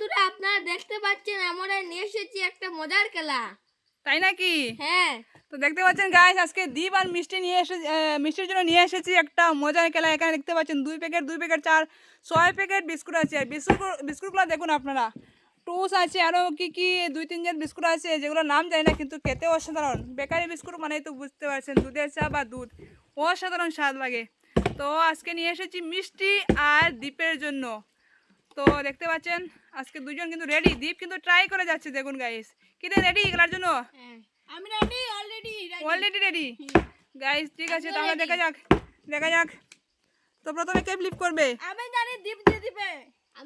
বন্ধুরা আপনারা দেখতে পাচ্ছেন আমরা নিয়ে এসেছি একটা মজার খেলা। তাই নাকি? হ্যাঁ। তো দেখতে পাচ্ছেন গাইস আজকে দীপ আর মিষ্টি নিয়ে এসে মিষ্টির জন্য নিয়ে এসেছি একটা মজার খেলা। এখানে দেখতে পাচ্ছেন দুই প্যাকেট দুই প্যাকেট চার ছয় প্যাকেট বিস্কুট আছে। আর বিস্কুট বিস্কুটগুলো দেখুন আপনারা টুস আছে আরও কি কি দুই তিনজন বিস্কুট আছে যেগুলো নাম জানি না কিন্তু খেতে অসাধারণ। বেকারি বিস্কুট মানে তো বুঝতে পারছেন দুধের চা বা দুধ। অসাধারণ স্বাদ লাগে। তো আজকে নিয়ে এসেছি মিষ্টি আর দীপের জন্য। তো দেখতে পাচ্ছেন আজকে দুজন কিন্তু রেডি দীপ কিন্তু ট্রাই করে যাচ্ছে দেখুন গাইস কিরে রেডি খেলার জন্য? হ্যাঁ আমি ready already already ready guys ঠিক আছে তাহলে দেখা যাক দেখা যাক। তো প্রথমে কে ফ্লিপ করবে? আমি জানি দীপ দিবে।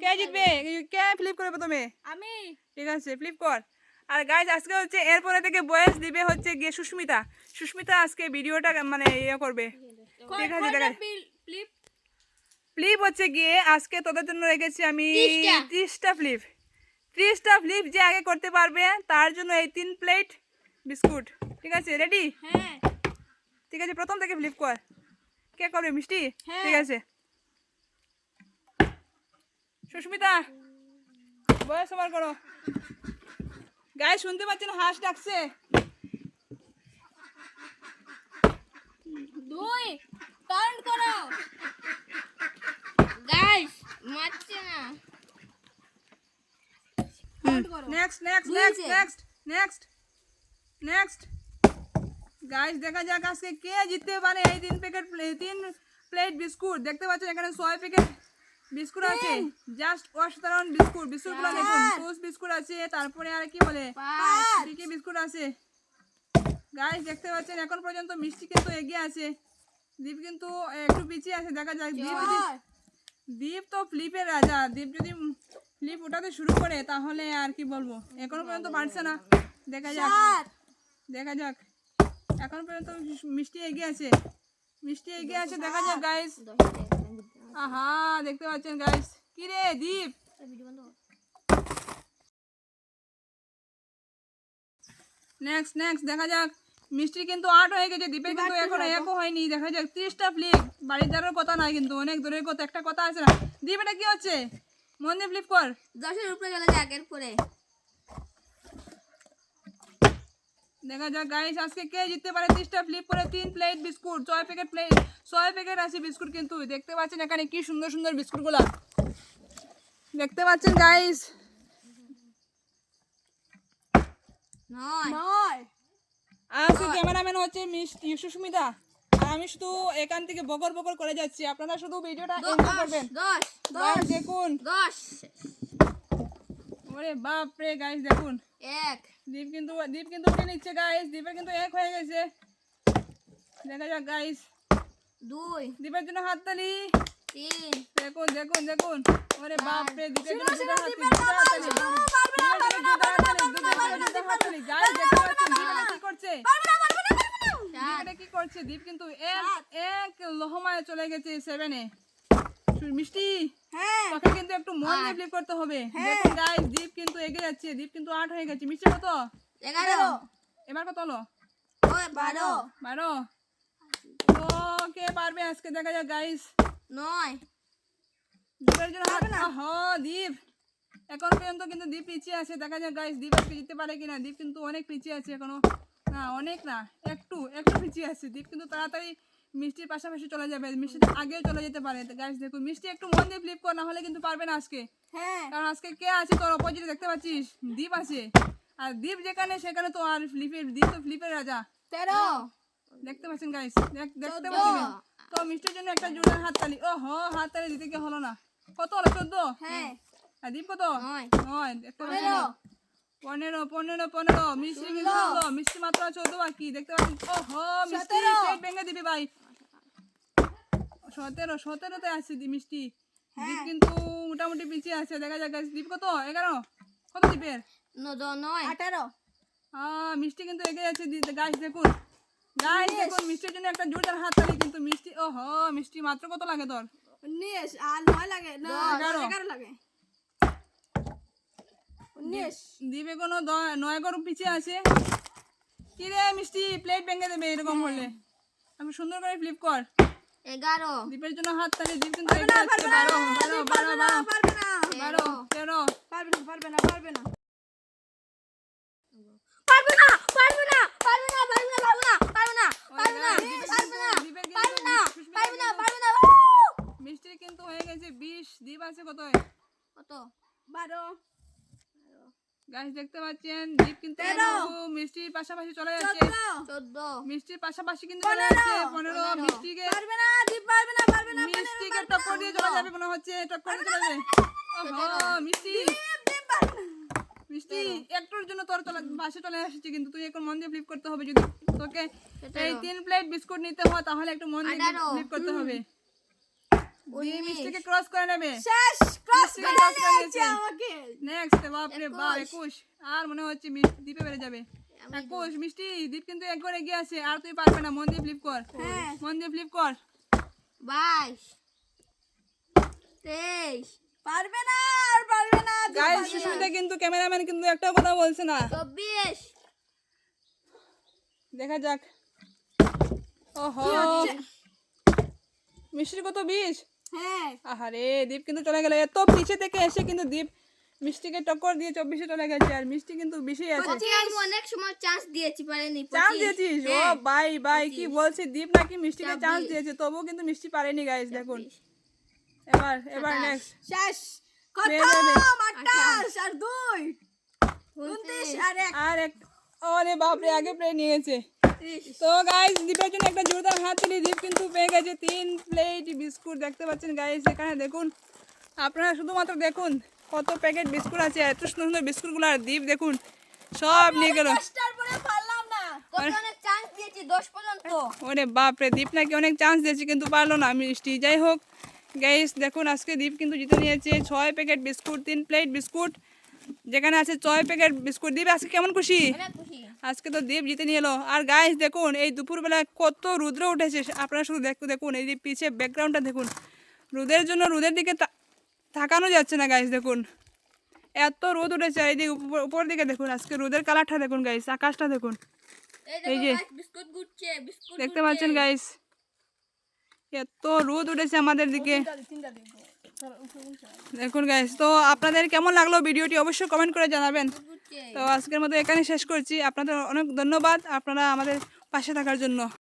কে জিতবে? কে ফ্লিপ করবে প্রথমে? আমি। ঠিক আছে ফ্লিপ কর। আর গাইস আজকে হচ্ছে এরপরে থেকে বয়স দিবে হচ্ছে গিয়ে সুস্মিতা। সুস্মিতা আজকে ভিডিওটা মানে ইয়ে করবে। ঠিক আছে দেখা ফ্লিপ হচ্ছে গিয়ে আজকে তোদের জন্য রেখেছি আমি ত্রিশটা। ফ্লিপ ত্রিশটা ফ্লিপ যে আগে করতে পারবে তার জন্য এই তিন প্লেট বিস্কুট। ঠিক আছে? রেডি হ্যাঁ। ঠিক আছে প্রথম থেকে ফ্লিপ কর। কে করবে মিষ্টি? হ্যাঁ। ঠিক আছে। সুস্মিতা বয়স সবার করো। গায়ে শুনতে পাচ্ছেন হাঁস ডাকছে। দুই কাউন্ট করো গাইস মারছে না কাউন্ট করো। Next next next next next next guys দেখা যাক আজকে কে জিততে পারে এই তিন প্যাকেট তিন প্লেট বিস্কুট। দেখতে পাচ্ছেন এখানে ছয় প্যাকেট বিস্কুট আছে। জাস্ট অসাধারণ বিস্কুট। বিস্কুটগুলো দেখুন টোস্ট বিস্কুট আছে তারপরে আর কি বলে? কি কি বিস্কুট আছে? গাইস দেখতে পাচ্ছেন এখন পর্যন্ত মিষ্টি কিন্তু এগিয়ে আছে। দীপ কিন্তু একটু পিছিয়ে আছে দেখা যাক। দীপ দীপ তো ফ্লিপের রাজা। দীপ যদি ফ্লিপ ওঠাতে শুরু করে তাহলে আর কি বলব? এখনও পর্যন্ত পারছে না। দেখা যাক। দেখা যাক। এখন পর্যন্ত মিষ্টি এগিয়ে আছে। মিষ্টি এগিয়ে আছে দেখা যাক গাইস আহা দেখতে পাচ্ছেন গাইস কি রে দীপ? নেক্সট নেক্সট দেখা যাক। মিষ্টি কিন্তু আট হয়ে গেছে দ্বীপের কিন্তু এখনও একও হয়নি। দেখা যাক ত্রিশটা ফ্লিপ বাড়ির যাওয়ার কথা নয় কিন্তু অনেক দূরের কথা একটা কথা আছে না। দীপ এটা কি হচ্ছে? মন দিয়ে ফ্লিপ কর। দশের উপরে চলে যাক এরপরে দেখা যাক গাইস আজকে কে জিততে পারে ত্রিশটা ফ্লিপ করে তিন প্লেট বিস্কুট ছয় প্যাকেট প্লেট ছয় প্যাকেট আছে বিস্কুট কিন্তু। দেখতে পাচ্ছেন এখানে কি সুন্দর সুন্দর বিস্কুটগুলো। দেখতে পাচ্ছেন গাইস নয়। আজকে ক্যামেরাম্যান হচ্ছে মিষ্টি সুস্মিতা। আমি শুধু এখান থেকে বকর বকর করে যাচ্ছি আপনারা শুধু ভিডিওটা এনজয় করবেন দেখুন দশ ওরে বাপ রে গাইস দেখুন এক দীপ কিন্তু দীপ কিন্তু উঠে নিচ্ছে গাইস দীপের কিন্তু এক হয়ে গেছে দেখা যাক গাইস দুই দীপের জন্য হাততালি তিন দেখুন দেখুন দেখুন ওরে বাপ রে দীপের জন্য হাততালি, দীপের দুটো বাবা, হাততালি। শুনো, পারবে না, দীপের পারবে জন্য না, দুটো পারবে হাততালি, না, গাইস দেখতে পাচ্ছেন দীপ এটা কি করছে সাত করছে দীপ কিন্তু এক এক লহমায় চলে গেছে সেভেনে মিষ্টি? হ্যাঁ। তোকে কিন্তু একটু মন দিয়ে ফ্লিপ করতে হবে। দেখুন গাইস দীপ কিন্তু এগিয়ে যাচ্ছে দীপ কিন্তু আট হয়ে গেছে। মিষ্টি কত? এগারো। এবার কত হলো? বারো। বারো। তো কে পারবে আজকে দেখা যাক গাইস নয়। দীপের জন্য আহ দীপ। এখন পর্যন্ত কিন্তু দীপ পিছিয়ে আছে। দেখা গাইস দীপ আজকে জিততে পারে কিনা। দীপ কিন্তু অনেক পিছিয়ে আছে এখনও। না অনেক না একটু একটু পিছিয়ে আছে। দীপ কিন্তু তাড়াতাড়ি মিষ্টির পাশাপাশি চলে যাবে। মিষ্টি আগেও চলে যেতে পারে। গাইস দেখুন মিষ্টি একটু মন দিয়ে ফ্লিপ কর না হলে কিন্তু পারবে না আজকে। হ্যাঁ। কারণ আজকে কে আছে তোর অপোজিটে দেখতে পাচ্ছিস? দীপ আছে। আর দীপ যেখানে সেখানে তো আর ফ্লিপের দীপ তো ফ্লিপের রাজা। তেরো। দেখতে পাচ্ছেন গাইস দেখতে পাচ্ছেন। তো মিষ্টির জন্য একটা জোড়ার হাততালি। ও হ হাততালি দিতে কি হলো না। কত হলো? চোদ্দ? হ্যাঁ। পনেরো। পনেরো পনেরো পনেরো। মিষ্টি কিন্তু ষোলো। মিষ্টি মাত্র চোদ্দ বাকি দেখতে পাচ্ছেন ও হো মিষ্টি পেট ভেঙে দিবি ভাই। সতেরো সতেরোতে আছে দি মিষ্টি। দীপ কিন্তু মোটামুটি পিছিয়ে আছে। দেখা যাক। দীপ কত? এগারো। কত দীপের? নয়। আঠারো। আহ মিষ্টি কিন্তু এগিয়ে যাচ্ছে গাছ দেখুন। গাছ দেখুন মিষ্টির জন্য একটা জোরদার হাত তালি কিন্তু মিষ্টি ও হো মিষ্টি মাত্র কত লাগে তোর? আর নয় লাগে। এগারো লাগে। দিবে কোনো নয় গরম পিছিয়ে আছে কি রে মিষ্টি প্লেট ভেঙে দেবে এরকম হলে আমি সুন্দর করে ফ্লিপ কর এগারো দীপের জন্য হাত তালে দীপ কিন্তু বারো বারো পারবে না পারবে না পারবে না হয়ে গেছে বিশ দীপ আছে কত কত বারো গাছ দেখতে পাচ্ছেন? দ্বীপ কিন্তু। মিষ্টির পাশাপাশি চলে যাচ্ছে। চোদ্দ। মিষ্টির পাশাপাশি কিন্তু চলে পনেরো। যাচ্ছে পনেরো। মিষ্টিকে পারবে না দীপ পারবে না পারবে না মিষ্টিকে টক্কর দিয়ে চলে যাবে মনে হচ্ছে টক্কর দিয়ে চলে যাবে। ওহো মিষ্টি। দীপ পারবে না। মিষ্টি একটুর জন্য তোর চলে পাশে চলে এসেছে কিন্তু তুই এখন মন দিয়ে ফ্লিপ করতে হবে যদি তোকে এই তিন প্লেট বিস্কুট নিতে হয় তাহলে একটু মন দিয়ে ফ্লিপ করতে হবে। উনিশ। মিষ্টিকে ক্রস করে নেবে। শেষ। ক্রস মিষ্টি করে cross করে নিয়েছে নিয়েছে। আমাকে নেক্সট বাপরে বাপ একুশ। একুশ। আর মনে হচ্ছে দ্বীপে বেড়ে যাবে। একুশ মিষ্টি দ্বীপ কিন্তু একবার এগিয়ে আছে আর তুই পারবে না মন দিয়ে ফ্লিপ কর। হ্যাঁ। মন দিয়ে ফ্লিপ কর। বাইশ। তেইশ। পারবে না আর পারবে না গাইস সুস্মিতা কিন্তু ক্যামেরাম্যান কিন্তু একটাও কথা বলছে না। দেখা যাক। ওহো। মিষ্টির কত বিষ হ্যাঁ। আহারে দ্বীপ কিন্তু চলে গেল। এত পিছে থেকে এসে কিন্তু দ্বীপ মিষ্টিকে টক্কর দিয়ে চব্বিশে চলে গেছে আর মিষ্টি কিন্তু বেশি আছে। আমি অনেক সময় চান্স দিয়েছি পারেনি চান্স। দিয়েছিস? ও হ্যাঁ, বাই বাই কি বলছি দ্বীপ নাকি মিষ্টিকে চান্স। দিয়েছে তবুও কিন্তু মিষ্টি পারেনি গাইস দেখুন। এবার এবার নেক্সট শেষ। হয়ে খতম! আর দুই। আর এক। আর বাপরে আগে প্লেট নিয়ে গেছে তো গাইস দ্বীপের জন্য একটা জোরদার হাত তুলি। দ্বীপ কিন্তু পেয়ে গেছে তিন প্লেট বিস্কুট দেখতে পাচ্ছেন গাইস এখানে দেখুন। আপনারা শুধুমাত্র দেখুন কত প্যাকেট বিস্কুট আছে এত সুন্দর সুন্দর বিস্কুটগুলো। আর দ্বীপ দেখুন সব নিয়ে গেল। ওরে বাপরে দ্বীপ নাকি অনেক চান্স দিয়েছে কিন্তু পারল না মিষ্টি। যাই হোক গাইস দেখুন আজকে দ্বীপ কিন্তু জিতে নিয়েছে। ছয় প্যাকেট বিস্কুট তিন প্লেট বিস্কুট। যেখানে আছে ছয় প্যাকেট বিস্কুট। দ্বীপ আজকে কেমন খুশি? আজকে তো দ্বীপ জিতে নিয়ে এলো। আর গাইস দেখুন এই দুপুরবেলায় কত রুদ্র উঠেছে। আপনারা শুধু দেখুন দেখুন এই যে পিছে ব্যাকগ্রাউন্ডটা দেখুন। রোদের জন্য রোদের দিকে তাকানো যাচ্ছে না গাইস দেখুন। এত রোদ উঠেছে আর এই দিকে উপর- দিকে দেখুন আজকে রোদের কালারটা দেখুন গাইস আকাশটা দেখুন। এই যে। দেখতে পাচ্ছেন গাইস এত রোদ উঠেছে আমাদের দিকে। দিব। দেখুন গাইস তো আপনাদের কেমন লাগল ভিডিওটি অবশ্যই কমেন্ট করে জানাবেন। তো আজকের মতো এখানে শেষ করছি। আপনাদের অনেক ধন্যবাদ। আপনারা আমাদের পাশে থাকার জন্য।